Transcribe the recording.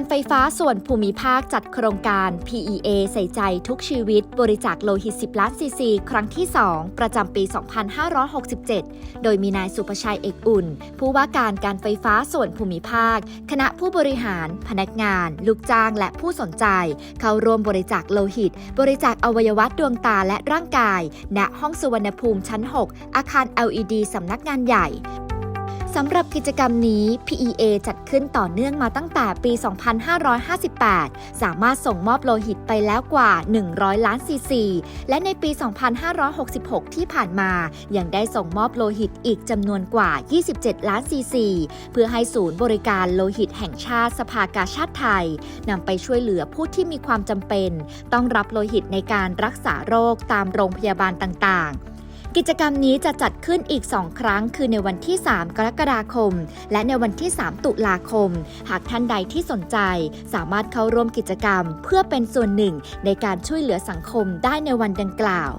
การไฟฟ้าส่วนภูมิภาคจัดโครงการ PEA ใส่ใจทุกชีวิต บริจาคโลหิต 10 ล้านซีซีครั้งที่ 2 ประจำปี 2567 โดยมีนายสุประชัยเอกอุ่น ผู้ว่าการการไฟฟ้าส่วนภูมิภาค คณะผู้บริหาร พนักงาน ลูกจ้าง และผู้สนใจ เข้าร่วมบริจาคโลหิต บริจาคอวัยวะดวงตาและร่างกาย ณ ห้องสุวรรณภูมิชั้น 6 อาคาร LED สำนักงานใหญ่ สำหรับกิจกรรมนี้ PEA จัดขึ้นต่อเนื่องมาตั้งแต่ปี 2558 สามารถส่งมอบโลหิตไปแล้วกว่า 100 ล้านซีซี และในปี 2566 ที่ผ่านมา ยังได้ส่งมอบโลหิตอีกจำนวนกว่า 27 ล้านซีซี เพื่อให้ศูนย์บริการโลหิตแห่งชาติสภากาชาติไทยนำไปช่วยเหลือผู้ที่มีความจำเป็น ต้องรับโลหิตในการรักษาโรคตามโรงพยาบาลต่างๆ กิจกรรมนี้จะจัดขึ้นอีก 2 ครั้ง คือในวันที่ 3 กรกฎาคม และในวันที่ 3 ตุลาคม หากท่านใดที่สนใจ สามารถเข้าร่วมกิจกรรม เพื่อเป็นส่วนหนึ่งในการช่วยเหลือสังคมได้ในวันดังกล่าว